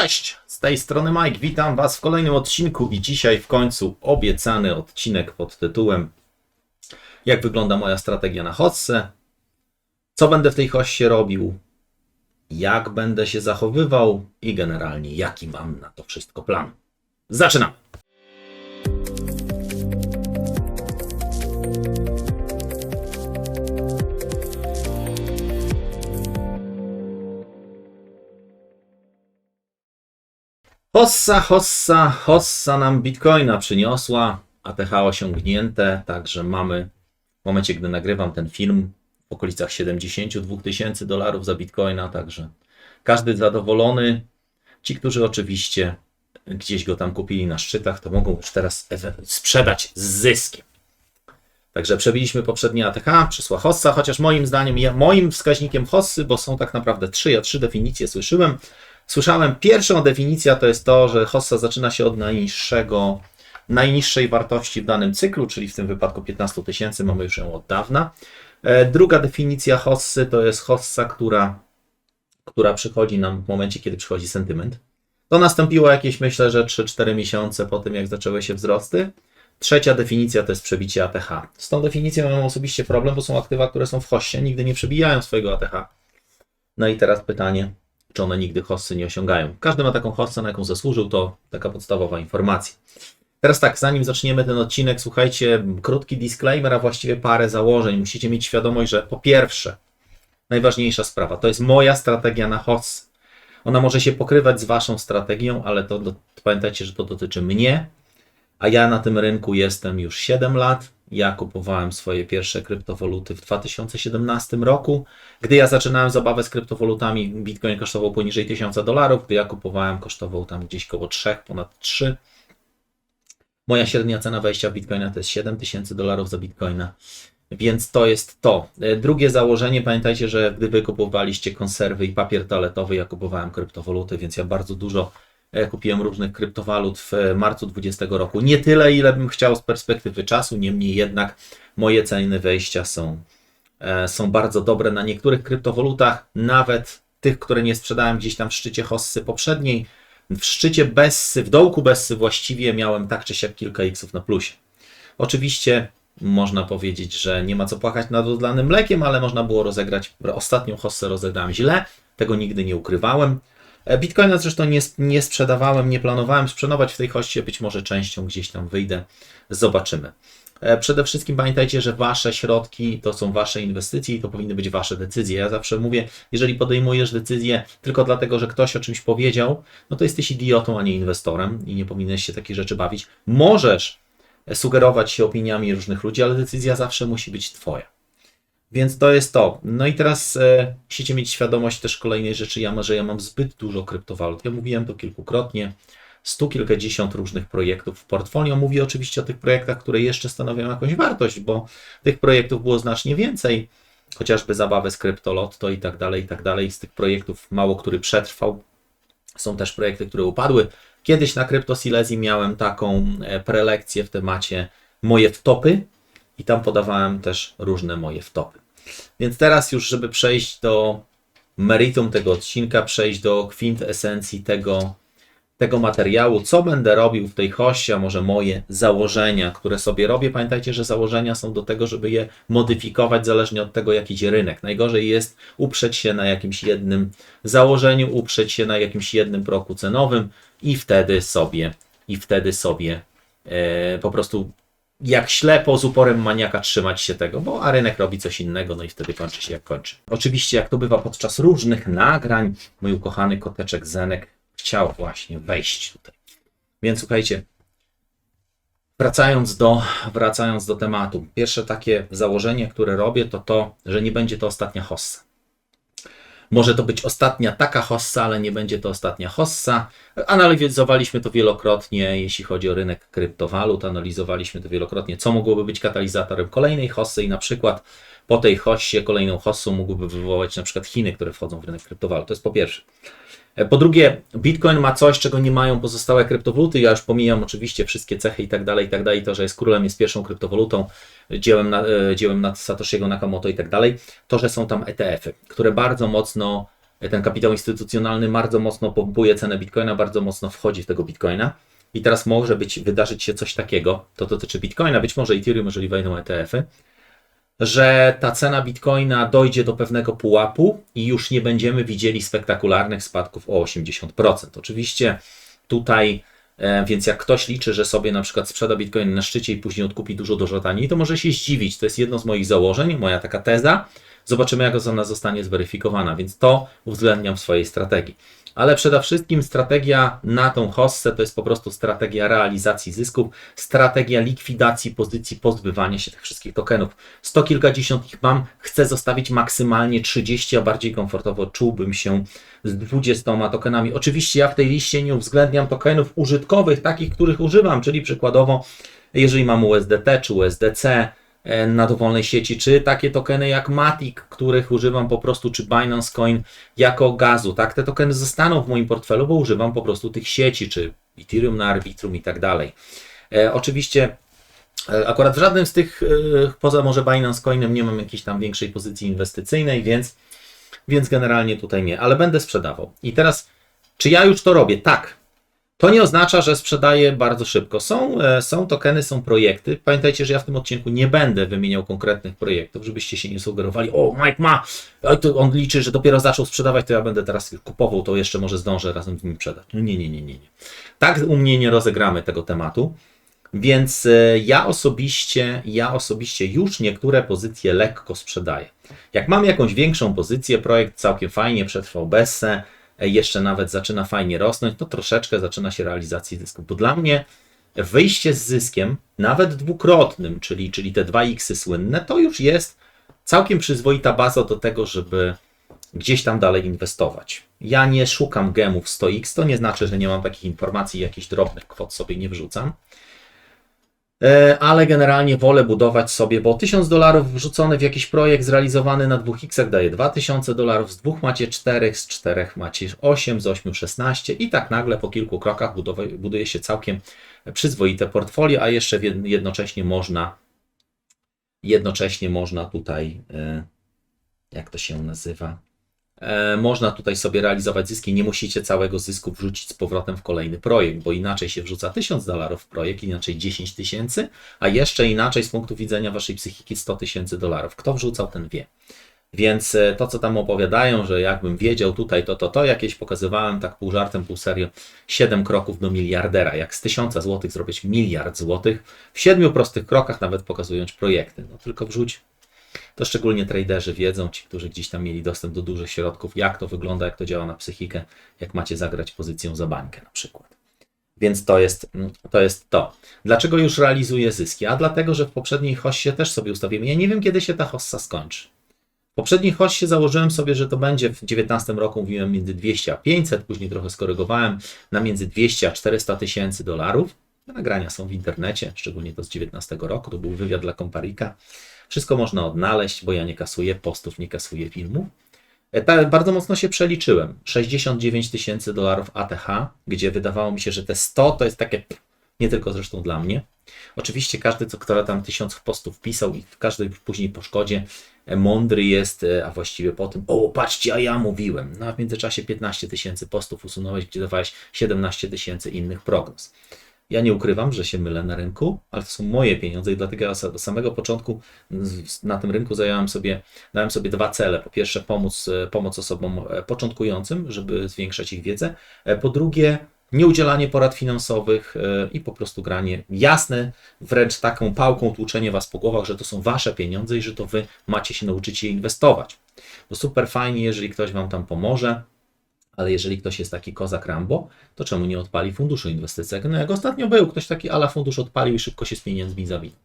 Cześć, z tej strony Mike, witam Was w kolejnym odcinku i dzisiaj w końcu obiecany odcinek pod tytułem Jak wygląda moja strategia na hossę, co będę w tej hossie robił, jak będę się zachowywał i generalnie jaki mam na to wszystko plan. Zaczynamy! Hossa, hossa, hossa nam bitcoina przyniosła, ATH osiągnięte, także mamy w momencie, gdy nagrywam ten film w okolicach 72 tysięcy dolarów za bitcoina, także każdy zadowolony. Ci, którzy oczywiście gdzieś go tam kupili na szczytach, to mogą już teraz sprzedać z zyskiem. Także przebiliśmy poprzednie ATH, przyszła hossa, chociaż moim zdaniem, moim wskaźnikiem hossy, bo są tak naprawdę trzy, ja trzy definicje słyszyłem. Słyszałem, pierwszą definicja to jest to, że hossa zaczyna się od najniższego, najniższej wartości w danym cyklu, czyli w tym wypadku 15 tysięcy, mamy już ją od dawna. E, Druga definicja hossy to jest hossa, która, która przychodzi nam w momencie, kiedy przychodzi sentyment. To nastąpiło jakieś, myślę, że 3-4 miesiące po tym, jak zaczęły się wzrosty. Trzecia definicja to jest przebicie ATH. Z tą definicją mam osobiście problem, bo są aktywa, które są w hossie, nigdy nie przebijają swojego ATH. No i teraz pytanie, czy one nigdy hossy nie osiągają. Każdy ma taką hossę, na jaką zasłużył, to taka podstawowa informacja. Teraz tak, zanim zaczniemy ten odcinek, słuchajcie, krótki disclaimer, a właściwie parę założeń. Musicie mieć świadomość, że po pierwsze, najważniejsza sprawa, to jest moja strategia na hossy. Ona może się pokrywać z waszą strategią, ale to, pamiętajcie, że to dotyczy mnie, a ja na tym rynku jestem już 7 lat. Ja kupowałem swoje pierwsze kryptowaluty w 2017 roku. Gdy ja zaczynałem zabawę z kryptowalutami, Bitcoin kosztował poniżej 1000 dolarów. Gdy ja kupowałem, kosztował tam gdzieś koło 3, ponad 3. Moja średnia cena wejścia w Bitcoina to jest 7000 dolarów za Bitcoina. Więc to jest to. E, Drugie założenie, pamiętajcie, że gdy wy kupowaliście konserwy i papier toaletowy, ja kupowałem kryptowaluty, więc ja bardzo dużo kupiłem różnych kryptowalut w e, marcu 2020 roku. Nie tyle, ile bym chciał z perspektywy czasu, niemniej jednak moje ceny wejścia są, e, są bardzo dobre na niektórych kryptowalutach, nawet tych, które nie sprzedałem gdzieś tam w szczycie hossy poprzedniej. W szczycie Bessy, w dołku Bessy właściwie miałem tak czy siak kilka xów na plusie. Oczywiście można powiedzieć, że nie ma co płakać nad odlanym mlekiem, ale można było rozegrać, ostatnią hossę rozegrałem źle, tego nigdy nie ukrywałem. E, Bitcoina zresztą nie, nie sprzedawałem, nie planowałem sprzedawać w tej hoście, być może częścią gdzieś tam wyjdę, zobaczymy. E, Przede wszystkim pamiętajcie, że wasze środki to są wasze inwestycje i to powinny być wasze decyzje. Ja zawsze mówię, jeżeli podejmujesz decyzję tylko dlatego, że ktoś o czymś powiedział, no to jesteś idiotą, a nie inwestorem i nie powinieneś się takich rzeczy bawić. Możesz sugerować się opiniami różnych ludzi, ale decyzja zawsze musi być twoja. Więc to jest to. No i teraz e, musicie mieć świadomość też kolejnej rzeczy, ja, że ja mam zbyt dużo kryptowalut. Ja mówiłem to kilkukrotnie. Stu kilkadziesiąt różnych projektów w portfolio. Mówię oczywiście o tych projektach, które jeszcze stanowią jakąś wartość, bo tych projektów było znacznie więcej. Chociażby zabawy z kryptolotto i tak dalej, i tak dalej. Z tych projektów mało który przetrwał. Są też projekty, które upadły. Kiedyś na Crypto Silesii miałem taką e, prelekcję w temacie moje wtopy i tam podawałem też różne moje wtopy. Więc teraz już, żeby przejść do meritum tego odcinka, przejść do kwintesencji tego, tego materiału, co będę robił w tej hoście, a może moje założenia, które sobie robię. Pamiętajcie, że założenia są do tego, żeby je modyfikować zależnie od tego, jaki idzie rynek. Najgorzej jest uprzeć się na jakimś jednym założeniu, uprzeć się na jakimś jednym proku cenowym i wtedy sobie, i wtedy sobie e, po prostu jak ślepo, z uporem maniaka trzymać się tego, bo a rynek robi coś innego, no i wtedy kończy się jak kończy. Oczywiście, jak to bywa podczas różnych nagrań, mój ukochany koteczek Zenek chciał właśnie wejść tutaj. Więc słuchajcie, wracając do, wracając do tematu. Pierwsze takie założenie, które robię, to to, że nie będzie to ostatnia hossa. Może to być ostatnia taka hossa, ale nie będzie to ostatnia hossa. Analizowaliśmy to wielokrotnie, jeśli chodzi o rynek kryptowalut. Analizowaliśmy to wielokrotnie, co mogłoby być katalizatorem kolejnej hossy i na przykład po tej hossie kolejną hossą mógłby wywołać na przykład Chiny, które wchodzą w rynek kryptowalut. To jest po pierwsze. Po drugie, Bitcoin ma coś, czego nie mają pozostałe kryptowaluty. Ja już pomijam oczywiście wszystkie cechy i tak dalej, i tak dalej. To, że jest królem, jest pierwszą kryptowalutą, dziełem, na, e, dziełem nad Satoshiego Nakamoto i tak dalej. To, że są tam ETF-y, które bardzo mocno ten kapitał instytucjonalny bardzo mocno pompuje cenę bitcoina, bardzo mocno wchodzi w tego bitcoina. I teraz może być, wydarzyć się coś takiego, to dotyczy bitcoina, być może Ethereum, jeżeli wejdą ETF-y, że ta cena bitcoina dojdzie do pewnego pułapu i już nie będziemy widzieli spektakularnych spadków o 80%. Oczywiście tutaj, e, więc jak ktoś liczy, że sobie na przykład sprzeda bitcoin na szczycie i później odkupi dużo, dużo taniej, to może się zdziwić. To jest jedno z moich założeń, moja taka teza. Zobaczymy, jak ona zostanie zweryfikowana, więc to uwzględniam w swojej strategii ale przede wszystkim strategia na tą hossę to jest po prostu strategia realizacji zysków, strategia likwidacji pozycji, pozbywania się tych wszystkich tokenów. Sto kilkadziesiąt ich mam, chcę zostawić maksymalnie 30, a bardziej komfortowo czułbym się z 20 tokenami. Oczywiście ja w tej liście nie uwzględniam tokenów użytkowych, takich, których używam, czyli przykładowo jeżeli mam USDT czy USDC, na dowolnej sieci, czy takie tokeny jak Matic, których używam po prostu, czy Binance Coin jako gazu, tak? Te tokeny zostaną w moim portfelu, bo używam po prostu tych sieci, czy Ethereum na Arbitrum i tak dalej. E, oczywiście e, akurat w żadnym z tych, e, poza może Binance Coinem, nie mam jakiejś tam większej pozycji inwestycyjnej, więc, więc generalnie tutaj nie, ale będę sprzedawał. I teraz, czy ja już to robię? Tak, to nie oznacza, że sprzedaję bardzo szybko. Są, e, są tokeny, są projekty. Pamiętajcie, że ja w tym odcinku nie będę wymieniał konkretnych projektów, żebyście się nie sugerowali, o Mike ma, on liczy, że dopiero zaczął sprzedawać, to ja będę teraz kupował, to jeszcze może zdążę razem z nim sprzedać. No nie, nie, nie, nie. nie. Tak u mnie nie rozegramy tego tematu. Więc e, ja osobiście, ja osobiście już niektóre pozycje lekko sprzedaję. Jak mam jakąś większą pozycję, projekt całkiem fajnie przetrwał bezse, jeszcze nawet zaczyna fajnie rosnąć, to troszeczkę zaczyna się realizacji zysku. Bo dla mnie wyjście z zyskiem, nawet dwukrotnym, czyli, czyli te dwa x słynne, to już jest całkiem przyzwoita baza do tego, żeby gdzieś tam dalej inwestować. Ja nie szukam gemów 100x, to nie znaczy, że nie mam takich informacji, jakichś drobnych kwot sobie nie wrzucam. E, ale generalnie wolę budować sobie, bo 1000 dolarów wrzucony w jakiś projekt zrealizowany na 2x daje 2000 dolarów, z dwóch macie 4, z czterech macie 8, z 8 16 i tak nagle po kilku krokach buduje się całkiem przyzwoite portfolio, a jeszcze jednocześnie można jednocześnie można tutaj e, jak to się nazywa można tutaj sobie realizować zyski. Nie musicie całego zysku wrzucić z powrotem w kolejny projekt, bo inaczej się wrzuca 1000 dolarów w projekt, inaczej 10 tysięcy, a jeszcze inaczej z punktu widzenia waszej psychiki 100 tysięcy dolarów. Kto wrzucał, ten wie. Więc e, to, co tam opowiadają, że jakbym wiedział tutaj to, to, to, jakieś pokazywałem tak pół żartem, pół serio, 7 kroków do miliardera. Jak z 1000 złotych zrobić miliard złotych w siedmiu prostych krokach, nawet pokazując projekty. No tylko wrzuć to szczególnie traderzy wiedzą, ci, którzy gdzieś tam mieli dostęp do dużych środków, jak to wygląda, jak to działa na psychikę, jak macie zagrać pozycją za bańkę na przykład. Więc to jest, mm, to jest to. Dlaczego już realizuję zyski? A dlatego, że w poprzedniej hossie też sobie ustawiłem. Ja nie wiem, kiedy się ta hossa skończy. W poprzedniej hossie założyłem sobie, że to będzie w 2019 roku, mówiłem między 200 a 500, później trochę skorygowałem na między 200 a 400 tysięcy dolarów. Nagrania są w internecie, szczególnie to z 2019 roku. To był wywiad dla Komparika. Wszystko można odnaleźć, bo ja nie kasuję postów, nie kasuję filmów. E, bardzo mocno się przeliczyłem. 69 tysięcy dolarów ATH, gdzie wydawało mi się, że te 100 to jest takie, nie tylko zresztą dla mnie. Oczywiście każdy, co kto tam tysiąc postów pisał i każdy później po szkodzie e, mądry jest, e, a właściwie po tym, o patrzcie, a ja mówiłem. No a w międzyczasie 15 tysięcy postów usunąłeś, gdzie dawałeś 17 tysięcy innych prognoz. Ja nie ukrywam, że się mylę na rynku, ale to są moje pieniądze i dlatego ja od samego początku na tym rynku zająłem sobie, dałem sobie dwa cele. Po pierwsze, pomóc, e, pomoc osobom e, początkującym, żeby zwiększać ich wiedzę. E, po drugie, nieudzielanie porad finansowych i po prostu granie jasne, wręcz taką pałką tłuczenie was po głowach, że to są wasze pieniądze i że to wy macie się nauczyć je inwestować. To super fajnie, jeżeli ktoś wam tam pomoże ale jeżeli ktoś jest taki kozak Rambo, to czemu nie odpali funduszu inwestycyjnego? No jak ostatnio był, ktoś taki ala fundusz odpalił i szybko się z pieniędzmi zawinął.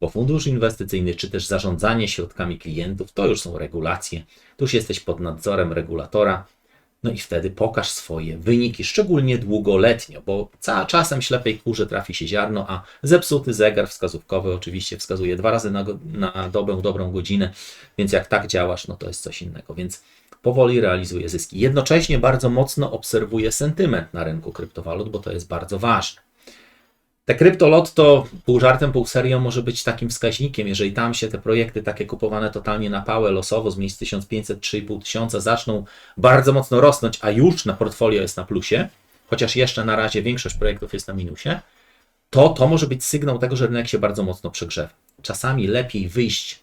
Bo fundusz inwestycyjny, czy też zarządzanie środkami klientów, to już są regulacje. Tu już jesteś pod nadzorem regulatora. No i wtedy pokaż swoje wyniki, szczególnie długoletnio, bo ca czasem ślepej kurze trafi się ziarno, a zepsuty zegar wskazówkowy oczywiście wskazuje dwa razy na, na dobę, dobrą godzinę, więc jak tak działasz, no to jest coś innego. Więc powoli realizuje zyski. Jednocześnie bardzo mocno obserwuje sentyment na rynku kryptowalut, bo to jest bardzo ważne. Te kryptolotto pół żartem, pół serią może być takim wskaźnikiem, jeżeli tam się te projekty takie kupowane totalnie na pałę, losowo z miejsc 1500, 3500 zaczną bardzo mocno rosnąć, a już na portfolio jest na plusie, chociaż jeszcze na razie większość projektów jest na minusie, to to może być sygnał tego, że rynek się bardzo mocno przegrzewa. Czasami lepiej wyjść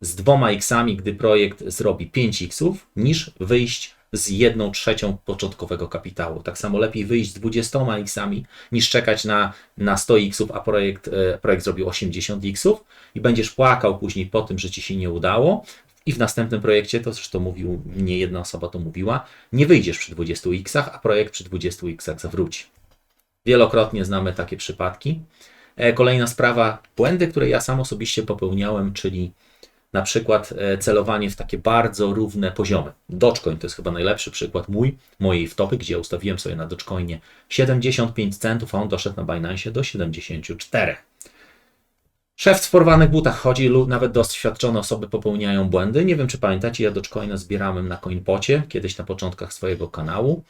z dwoma x-ami, gdy projekt zrobi 5 x-ów, niż wyjść z jedną trzecią początkowego kapitału. Tak samo lepiej wyjść z 20 x-ami, niż czekać na, na 100 x-ów, a projekt, e, projekt zrobił 80 x-ów i będziesz płakał później po tym, że ci się nie udało. I w następnym projekcie, to zresztą mówił, nie jedna osoba to mówiła, nie wyjdziesz przy 20 x-ach, a projekt przy 20 x-ach zawróci. Wielokrotnie znamy takie przypadki. E, Kolejna sprawa, błędy, które ja sam osobiście popełniałem, czyli na przykład e, celowanie w takie bardzo równe poziomy. Dogecoin to jest chyba najlepszy przykład mój, mojej wtopy, gdzie ustawiłem sobie na Dogecoinie 75 centów, a on doszedł na Binance do 74. Szef w porwanych butach chodzi nawet doświadczone osoby popełniają błędy. Nie wiem, czy pamiętacie, ja Dogecoina zbierałem na CoinPocie, kiedyś na początkach swojego kanału.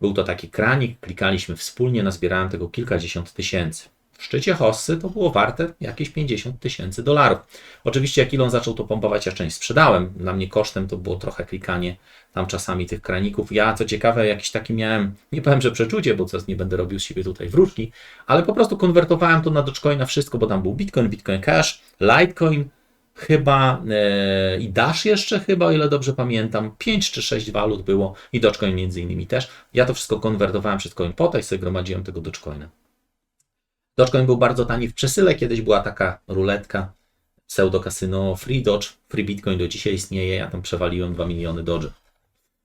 Był to taki kranik, klikaliśmy wspólnie, nazbierałem tego kilkadziesiąt tysięcy. W szczycie hossy to było warte jakieś 50 tysięcy dolarów. Oczywiście jak Elon zaczął to pompować, ja część sprzedałem. Dla mnie kosztem to było trochę klikanie tam czasami tych kraników. Ja co ciekawe jakiś taki miałem, nie powiem, że przeczucie, bo teraz nie będę robił z siebie tutaj wróżki, ale po prostu konwertowałem to na Dogecoina wszystko, bo tam był Bitcoin, Bitcoin Cash, Litecoin, chyba e, i Dash jeszcze chyba, o ile dobrze pamiętam, 5 czy 6 walut było i Dogecoin między innymi też. Ja to wszystko konwertowałem przez CoinPota i sobie gromadziłem tego Dogecoina. Dogecoin był bardzo tani w przesyle, kiedyś była taka ruletka pseudo-kasyno Free Dodge, Free Bitcoin do dzisiaj istnieje, ja tam przewaliłem 2 miliony Dodge.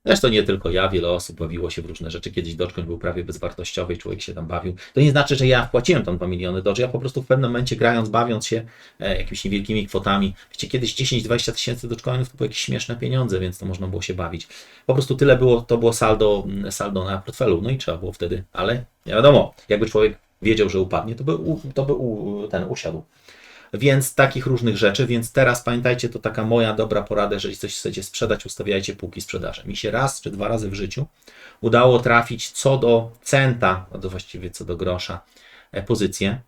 Zresztą nie tylko ja, wiele osób bawiło się w różne rzeczy. Kiedyś Dogecoin był prawie bezwartościowy człowiek się tam bawił. To nie znaczy, że ja wpłaciłem tam 2 miliony Dodge. Ja po prostu w pewnym momencie grając, bawiąc się e, jakimiś niewielkimi kwotami. Wiecie, kiedyś 10-20 tysięcy Dogecoinów to były jakieś śmieszne pieniądze, więc to można było się bawić. Po prostu tyle było, to było saldo, mm, saldo na portfelu. No i trzeba było wtedy, ale nie wiadomo, jakby człowiek wiedział, że upadnie, to by, to by ten usiadł. Więc takich różnych rzeczy, więc teraz pamiętajcie, to taka moja dobra porada, jeżeli coś chcecie sprzedać, ustawiajcie półki sprzedaży. Mi się raz czy dwa razy w życiu udało trafić co do centa, a to właściwie co do grosza, e, pozycję,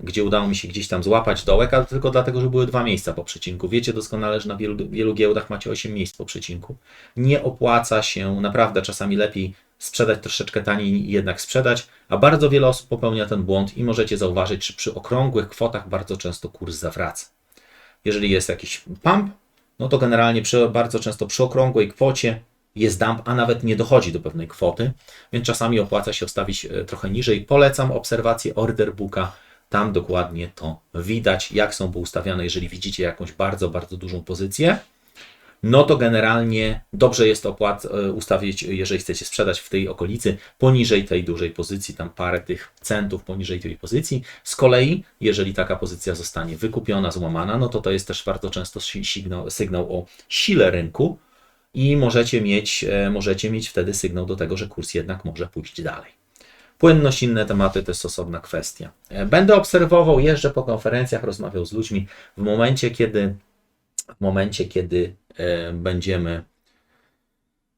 gdzie udało mi się gdzieś tam złapać dołek, ale tylko dlatego, że były dwa miejsca po przecinku. Wiecie doskonale, że na wielu, wielu giełdach macie 8 miejsc po przecinku. Nie opłaca się, naprawdę czasami lepiej sprzedać troszeczkę taniej i jednak sprzedać, a bardzo wiele osób popełnia ten błąd i możecie zauważyć, że przy okrągłych kwotach bardzo często kurs zawraca. Jeżeli jest jakiś pump, no to generalnie przy, bardzo często przy okrągłej kwocie jest dump, a nawet nie dochodzi do pewnej kwoty, więc czasami opłaca się ustawić e, trochę niżej. Polecam obserwację order booka, tam dokładnie to widać, jak są poustawiane, jeżeli widzicie jakąś bardzo, bardzo dużą pozycję no to generalnie dobrze jest opłat e, ustawić, jeżeli chcecie sprzedać w tej okolicy poniżej tej dużej pozycji, tam parę tych centów poniżej tej pozycji. Z kolei, jeżeli taka pozycja zostanie wykupiona, złamana, no to to jest też bardzo często sygnał, sygnał o sile rynku i możecie mieć, e, możecie mieć wtedy sygnał do tego, że kurs jednak może pójść dalej. Płynność, inne tematy to jest osobna kwestia. E, będę obserwował, jeżdżę po konferencjach, rozmawiał z ludźmi. W momencie, kiedy w momencie, kiedy e, będziemy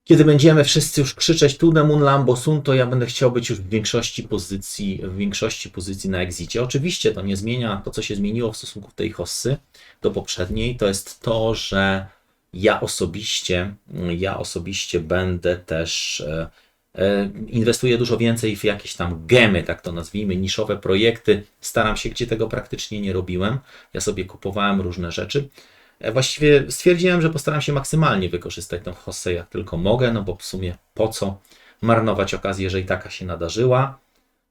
kiedy będziemy wszyscy już krzyczeć tu Mun Lambo Sun, to ja będę chciał być już w większości pozycji, w większości pozycji na exicie. Oczywiście to nie zmienia to, co się zmieniło w stosunku tej hossy do poprzedniej, to jest to, że ja osobiście, ja osobiście będę też e, e, inwestuję dużo więcej w jakieś tam gemy, tak to nazwijmy, niszowe projekty. Staram się, gdzie tego praktycznie nie robiłem. Ja sobie kupowałem różne rzeczy. E, właściwie stwierdziłem, że postaram się maksymalnie wykorzystać tą hossę jak tylko mogę, no bo w sumie po co marnować okazję, jeżeli taka się nadarzyła,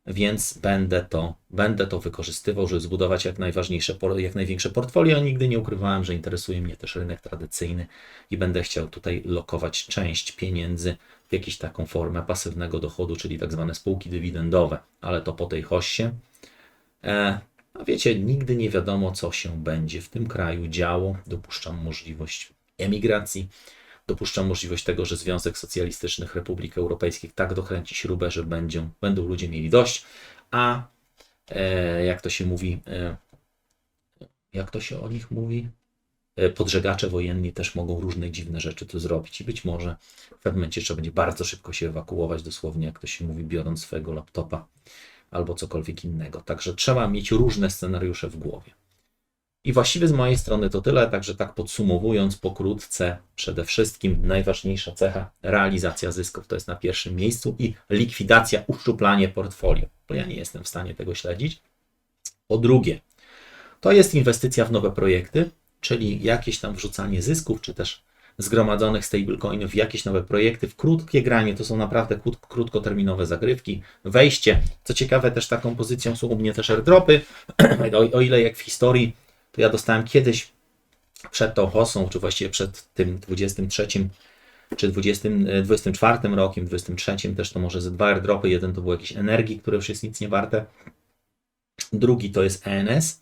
więc będę to, będę to wykorzystywał, żeby zbudować jak najważniejsze, jak największe portfolio. Nigdy nie ukrywałem, że interesuje mnie też rynek tradycyjny i będę chciał tutaj lokować część pieniędzy w jakąś taką formę pasywnego dochodu, czyli tak zwane spółki dywidendowe, ale to po tej hossie. A wiecie, nigdy nie wiadomo, co się będzie w tym kraju działo. Dopuszczam możliwość emigracji. Dopuszczam możliwość tego, że Związek Socjalistycznych Republik Europejskich tak dokręci śrubę, że będą, będą ludzie mieli dość, a e, jak to się mówi, e, jak to się o nich mówi? E, podżegacze wojenni też mogą różne dziwne rzeczy tu zrobić i być może w pewnym momencie trzeba będzie bardzo szybko się ewakuować, dosłownie jak to się mówi, biorąc swojego laptopa albo cokolwiek innego. Także trzeba mieć różne scenariusze w głowie. I właściwie z mojej strony to tyle, także tak podsumowując pokrótce, przede wszystkim najważniejsza cecha realizacja zysków to jest na pierwszym miejscu i likwidacja, uszczuplanie portfolio, bo ja nie jestem w stanie tego śledzić. Po drugie, to jest inwestycja w nowe projekty, czyli jakieś tam wrzucanie zysków, czy też zgromadzonych stablecoinów jakieś nowe projekty, w krótkie granie, to są naprawdę krót, krótkoterminowe zagrywki, wejście, co ciekawe też taką pozycją są u mnie też airdropy, o, o ile jak w historii, to ja dostałem kiedyś przed tą hosą, czy właściwie przed tym 23 czy 20, e, 24 rokiem, 23 też to może ze dwa airdropy, jeden to był jakiś energii, które już jest nic nie warte, drugi to jest ENS,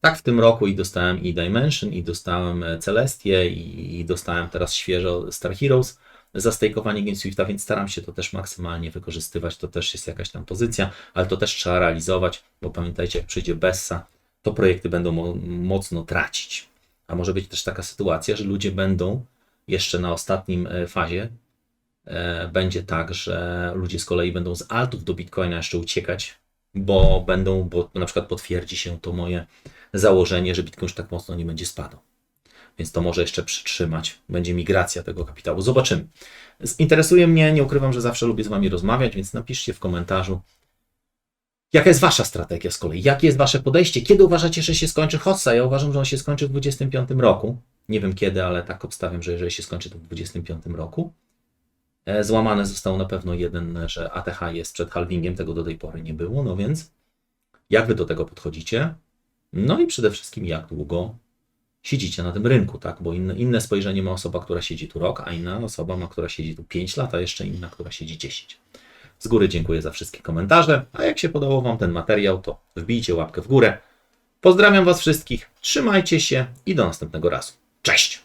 tak w tym roku i dostałem i Dimension, i dostałem e, Celestię, i, i dostałem teraz świeżo Star Heroes za stejkowanie GameSwifta, więc staram się to też maksymalnie wykorzystywać. To też jest jakaś tam pozycja, ale to też trzeba realizować, bo pamiętajcie, jak przyjdzie Bessa, to projekty będą mo mocno tracić. A może być też taka sytuacja, że ludzie będą jeszcze na ostatnim e, fazie e, będzie tak, że ludzie z kolei będą z altów do Bitcoina jeszcze uciekać, bo będą, bo na przykład potwierdzi się to moje założenie, że Bitcoin już tak mocno nie będzie spadał. Więc to może jeszcze przytrzymać. Będzie migracja tego kapitału. Zobaczymy. Interesuje mnie, nie ukrywam, że zawsze lubię z Wami rozmawiać, więc napiszcie w komentarzu, jaka jest Wasza strategia z kolei, jakie jest Wasze podejście, kiedy uważacie, że się skończy Hossa? Ja uważam, że on się skończy w 2025 roku. Nie wiem kiedy, ale tak obstawiam, że jeżeli się skończy to w 2025 roku. E, Złamane został na pewno jeden, że ATH jest przed halvingiem, tego do tej pory nie było, no więc jak Wy do tego podchodzicie? No i przede wszystkim, jak długo siedzicie na tym rynku, tak? Bo inne, inne spojrzenie ma osoba, która siedzi tu rok, a inna osoba ma, która siedzi tu 5 lat, a jeszcze inna, która siedzi 10. Z góry dziękuję za wszystkie komentarze, a jak się podobał Wam ten materiał, to wbijcie łapkę w górę. Pozdrawiam Was wszystkich, trzymajcie się i do następnego razu. Cześć!